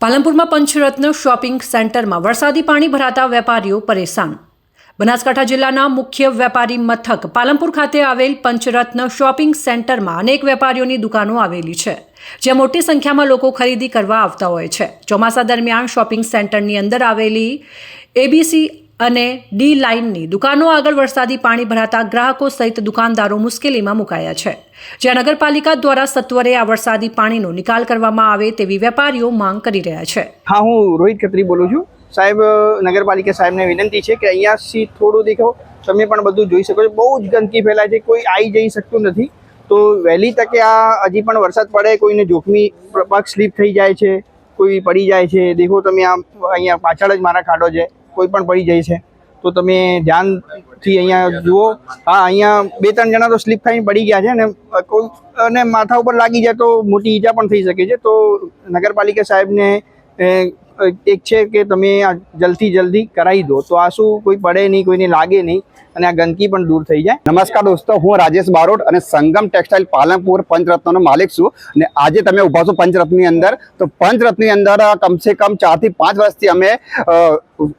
પાલનપુરમાં પંચરત્ન shopping સેન્ટરમાં વરસાદી પાણી ભરાતા વેપારીઓ પરેશાન. બનાસકાંઠા જિલ્લાના મુખ્ય વેપારી મથક પાલનપુર ખાતે આવેલ પંચરત્ન શોપિંગ સેન્ટરમાં અનેક વેપારીઓની દુકાનો આવેલી છે, જ્યાં મોટી સંખ્યામાં લોકો ખરીદી કરવા આવતા હોય છે. ચોમાસા દરમિયાન શોપિંગ સેન્ટરની અંદર આવેલી એબીસી અને ડી લાઇનની દુકાનો આગળ વરસાદી પાણી ભરાતા ગ્રાહકો સહિત દુકાનદારો મુશ્કેલીમાં મુકાયા છે. જ્યાં નગરપાલિકા દ્વારા સત્વરે આ વરસાદી પાણીનો નિકાલ કરવામાં આવે તેવી વેપારીઓ માંગ કરી રહ્યા છે. હા, હું રોહિત ખત્રી બોલું છું. સાહેબ, નગરપાલિકા સાહેબને વિનંતી છે કે અહીંયાથી થોડું દેખો તમે પણ બધું જોઈ શકો છો. બહુ જ ગંદકી ફેલાય છે. કોઈ આવી જઈ શકતું નથી. તો વહેલી તકે આ હજી પણ વરસાદ પડે, કોઈને જોખમી પગ સ્લીપ થઈ જાય છે, કોઈ પડી જાય છે. દેખો તમે આ અહીંયા પાછળ જ મારા ખાડો છે. કોઈ પણ પડી જાય છે. તો તમે ધ્યાનથી અહીંયા જુઓ. હા, અહીંયા બે ત્રણ જણા તો સ્લીપ ખાઈને પડી ગયા છે અને કોઈ, અને માથા ઉપર લાગી જાય તો મોટી ઈજા પણ થઈ શકે છે. તો નગરપાલિકા સાહેબને એક છે કે તમે આ જલ્દી જલ્દી કરાવી દો. તો આ શું કોઈ પડે નહીં, કોઈને લાગે નહીં, અને આ ગંદકી પણ દૂર થઈ જાય. નમસ્કાર દોસ્તો, હું રાજેશ બારોટ અને સંગમ ટેક્સટાઇલ પાલનપુર પંચરત્નનો માલિક છું. અને આજે તમે ઊભા છો પંચરત્નની અંદર. તો પંચરત્નની અંદર કમસે કમ ચારથી પાંચ વર્ષથી અમે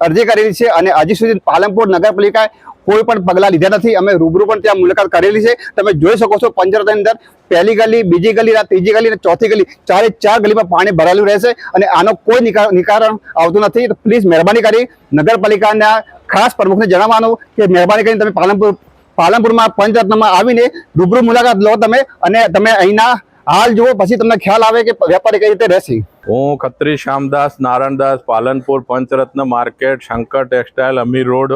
અરજી કરેલી છે અને હજી સુધી પાલનપુર નગરપાલિકાએ કોઈ પણ પગલાં લીધા નથી. અમે રૂબરૂ પણ ત્યાં મુલાકાત કરેલી છે. તમે જોઈ શકો છો પંચરતની અંદર પહેલી ગલી, બીજી ગલી ત્રીજી ગલી અને ચોથી ગલી ચારે ચાર ગલીમાં પાણી ભરાયેલું રહેશે અને આનો કોઈ નિકારણ આવતું નથી. તો પ્લીઝ મહેરબાની કરી નગરપાલિકાના ખાસ પ્રમુખને જણાવવાનું કે મહેરબાની કરીને તમે પાલનપુર, પાલનપુરમાં પંચરત્નમાં આવીને રૂબરૂ મુલાકાત લો તમે અને તમે અહીંના હાલ જુઓ, પછી તમને ખ્યાલ આવે કે વેપારી કઈ રીતે રહેશે. હું Khatri, Shyamdas Narayandas Palanpur, Panchratna, market, Shankar textile, Amir road,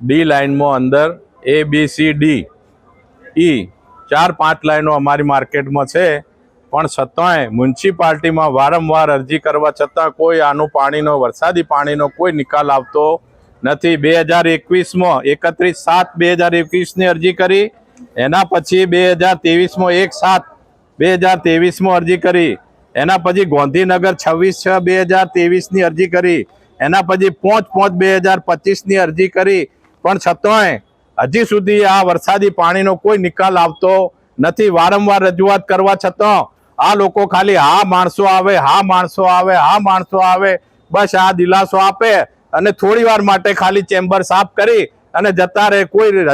D લાઇનમાં અંદર એ બી સી ડી ઈ ચાર, પાંચ લાઈનો અમારી માર્કેટમાં છે. પણ છતાંય મ્યુનિસિપાલિટીમાં વારંવાર અરજી કરવા છતાં કોઈ આનું પાણીનો, વરસાદી પાણીનો કોઈ નિકાલ આવતો નથી. બે હજાર એકવીસમાં એકત્રીસ સાત બે હજાર એકવીસની અરજી કરી. એના પછી બે હજાર ત્રેવીસમાં એક સાત બે હજાર ત્રેવીસમાં અરજી કરી. એના પછી ગાંધીનગર છવ્વીસ છ બે હજાર ત્રેવીસની અરજી કરી. એના પછી પાંચ પાંચ બે હજાર પચીસની અરજી કરી. પણ છતાંય હજી સુધી આ વરસાદી પાણીનો કોઈ નિકાલ આવતો નથી. વારંવાર રજૂઆત કરવા છતાં આ લોકો ખાલી હા માણસો આવે, હા માણસો આવે, હા માણસો આવે, બસ આ દિલાસો આપે અને થોડી વાર માટે ખાલી ચેમ્બર સાફ કરી અને જતા રહે. કોઈ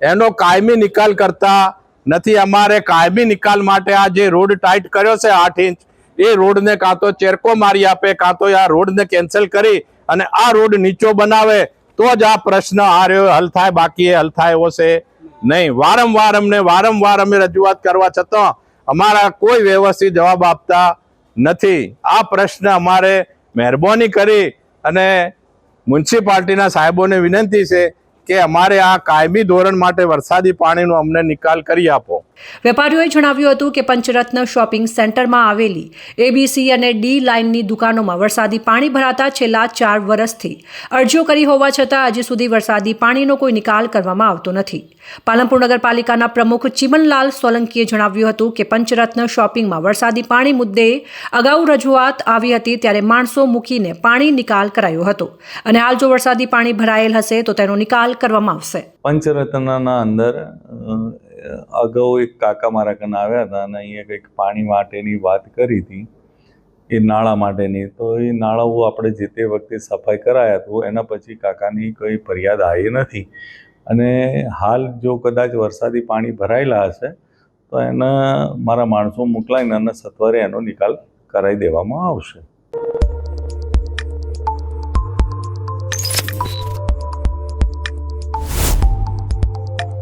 એનો કાયમી નિકાલ કરતા નથી, અમારે કાયમી નિકાલ માટે આ જે રોડ ટાઈટ કર્યો છે આઠ ઇંચ, એ રોડને કાં તો ચેરકો મારી આપે, કાં તો આ રોડને કેન્સલ કરી અને આ રોડ નીચો બનાવે, તો જ આ પ્રશ્ન આ રહ્યો, હલ થાય, બાકી હલ થાય એવો છે નહીં. વારંવાર અમને, વારંવાર અમે રજૂઆત કરવા છતાં અમારા કોઈ વ્યવસ્થિત જવાબ આપતા નથી. આ પ્રશ્ન અમારે મહેરબાની કરી અને મ્યુનિસિપાલિટીના સાહેબોને વિનંતી છે કે અમારે આ કાયમી ધોરણ માટે વરસાદી પાણીનો અમને નિકાલ કરી આપો. વેપારીઓએ જણાવ્યું હતું કે પંચરત્ન શોપિંગ સેન્ટરમાં આવેલી એબીસી અને ડી લાઇનની દુકાનોમાં વરસાદી પાણી ભરાતા છેલ્લા ચાર વર્ષથી અરજીઓ કરી હોવા છતાં હજી સુધી વરસાદી પાણીનો કોઈ નિકાલ કરવામાં આવતો નથી. પાલનપુર નગરપાલિકાના પ્રમુખ ચિમનલાલ સોલંકીએ જણાવ્યું હતું કે પંચરત્ન શોપિંગમાં વરસાદી પાણી મુદ્દે અગાઉ રજૂઆત આવી હતી ત્યારે માણસો મૂકીને પાણી નિકાલ કરાયો હતો અને હાલ જો વરસાદી પાણી ભરાયેલ હશે તો તેનો નિકાલ કરવામાં આવશે. પંચરત્નના અંદર અગાઉ એક કાકા મારા કને આવ્યા હતા અને અહીંયા કંઈક પાણી માટેની વાત કરી હતી, એ નાળા માટેની. તો એ નાળાઓ આપણે જે તે વખતે સફાઈ કરાયા હતું એના પછી કાકાની કોઈ ફરિયાદ આવી નથી. અને હાલ જો કદાચ વરસાદી પાણી ભરાયેલા હશે, તો એના મારા માણસો મોકલાવીને અને સત્વરે એનો નિકાલ કરાવી દેવામાં આવશે.